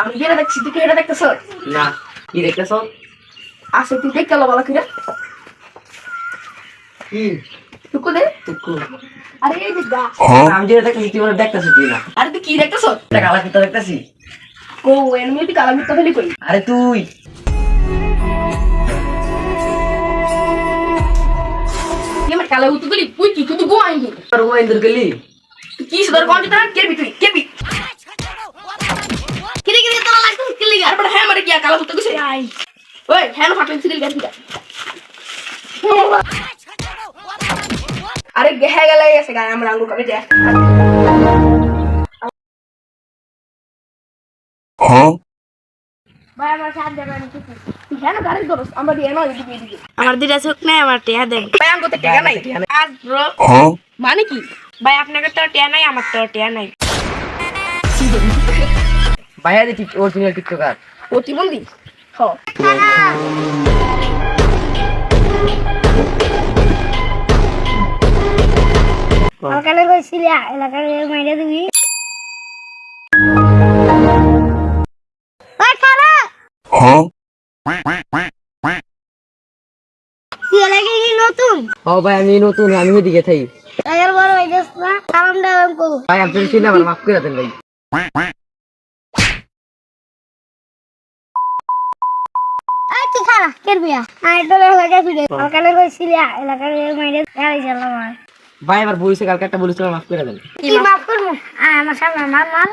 আমি যেটা দেখছি তুই কি এটা দেখতেছ? না কি দেখতেছ? আসে তুই দেখ গেল বলা কিরা কি? টুকু দে। টুকু। আরে এই যে গা। আমি যেটা দেখতেছি তুই ওটা দেখতেছিস তুই না? আরে তুই কি দেখতেছ? এটা কালা কুত্তা দেখতেছি। ও এমনি তুই কালা মিথ্যা ফেলি কই? আরে তুই। কি আমার কালা উত্তর দিলি তুই কি তুই তো গো আইনি তোর ও ইন্দুর গেলি? কি সুদর কোন কেবি তুই? কেবি লাগতো কিলি আর বড় হ্যাঁ মারে কি কালা উত্তর কইছে আই ওই হ্যাঁ ফাটলে সিরিল গাড়ি দিটা আরে গেহে গেলে গেছে গায় আমরা আঙ্গুর কবে যায় ভাই আমার সাথ দেবেন তুই হ্যাঁ গাড়ি ধরস আমরা দিয়ে না এদিকে এদিকে আমার দুটা চোখ নাই আমার টিয়া দেন ভাই আঙ্গুর তো টেকা নাই আজ ব্রো মানে কি ভাই আপনাকে তো টিয়া নাই আমার তো টিয়া নাই ভাইয়া দি অরিজিনাল টিকটকার। প্রতিবন্ধী হ। সকালে কইছিলি এলাকার মাইরে দিবি। কি নতুন? ও ভাই আমি নতুন আমি ওইদিকে করু। ভাই আপনি চিনে আমার মাফ করে দেন ভাই। এই তুই খারা কেরবিয়া আমি তো এলাকায় ফিরে সকালে কইছিলি এলাকার মাইরে গাড়ি চালাম ভাই এবার বইছে কালকে একটা বলেছিল মাফ করে দেন। কি মাফ করব? আমার সামনে মার মার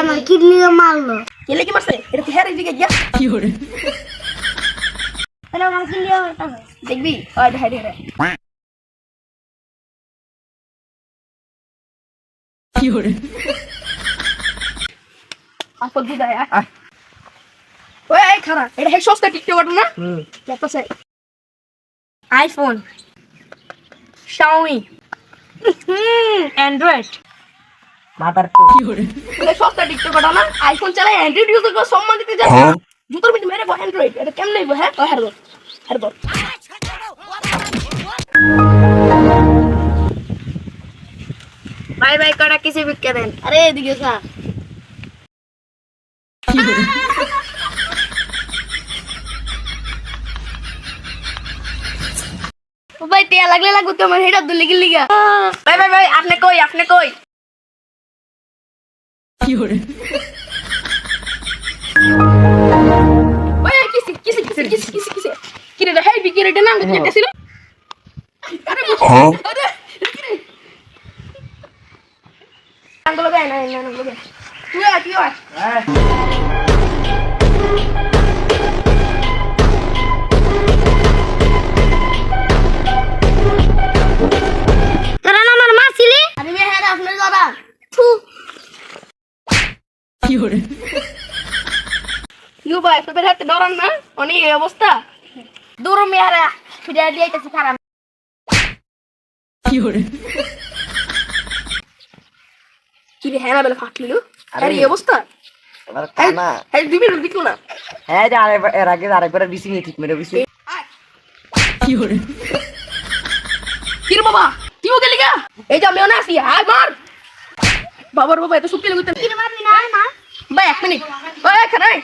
আমার কিডনি মারলো। কেলে কি মারছে? এটা কি এদিকে গিয়া। তাহলে আমার কিডনি মারতাছে দেখবি? দিদা আহ। ওই এই খারা এটা হেড সস্তা টিকটক না? হুম। দেখতেছে আইফোন শাওমি অ্যান্ড্রয়েড মাথার তো এটা সস্তা টিকটক না। আইফোন চালাই অ্যান্ড্রয়েড ইউজ করে সম্মান দিতে যায় জুতোর মধ্যে মেরে গো অ্যান্ড্রয়েড এটা কেমন নেইব হ্যাঁ? ও হারবো হারবো। বাই বাই কটা কিছু বিক্রি দেন আরে এদিকে স্যার ভাই টিয়া লাগলে লাগবে তো আমার হেটা দুলি গিলি গা। ভাই ভাই ভাই আপনি কই আপনি কই? ওই ওই, কিসি কিসি কিসি কিসি কিসি কিসি? কিরে রে হেই বিকিরে রে নাম যেটা ছিল আরে আরে কিরে আঙ্গুল গায় না না আঙ্গুল গায় তুই আয় তুই আয়। তোদের হাতে ডরান না অনেক এই অবস্থা। দূর মেয়ারা ফিরে দিয়ে আইতেছি খারাপ। কি রে হ্যাঁ বেলা ফাটলিল আরে। আরে এই অবস্থা? হ্যাঁ না দিকু না। হ্যাঁ যে আরেকবার এর আগে আরেকবার বিসি নিয়ে ঠিক মেরে বিসি আয়। কি রে বাবা? তুইও গেলি গা? এই যে আমিও না আসি আয় মার। বাবার বাবা এত শুকিয়ে লাগতে কিরে মারবি না? মা। ভাই এক মিনিট। ওই খারাই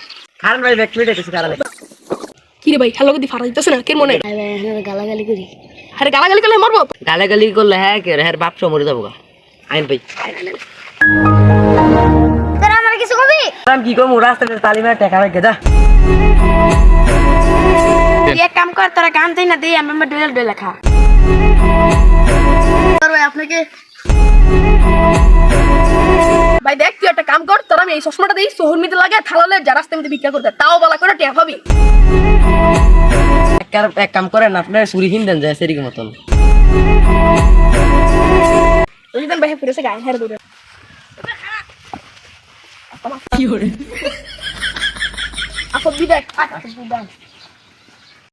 কারণ ভাই ব্যাক ফিট হইতেছে কারণে কি রে ভাই হ্যালো দি ফারা দিতেছ না? কে মনে? গালাগালি করি। আরে গালাগালি করলে মারবো? গালাগালি করলে হ্যাঁ কে হ্যাঁ বাপ মরে যাব গা। আইন ভাই। তোরা আমার কিছু কবি? আমি কি করব? রাস্তাতে তালিমে টাকা রেখে যা। তুই এক কাম কর তোরা গান দেই না দেই আমি আমার ডুয়েল ডুয়েল লেখা আর ভাই আপনাকে ভাই দেখ তুই একটা কাম কর তোর আমি এই চশমাটা দিই শহর মিতে লাগে থালালে যা রাস্তা মিতে ভিক্ষা করতে। তাও বলা করে টেয়া পাবি। এক কার- এক কাম করেন আপনার চুরি কিনতেন যায় সেরকম মতন। রোজিদান ভাই ফিরেছে গায়ে হেরে দূরে কি হরে আপদ বিদায়। আচ্ছা বিদায়।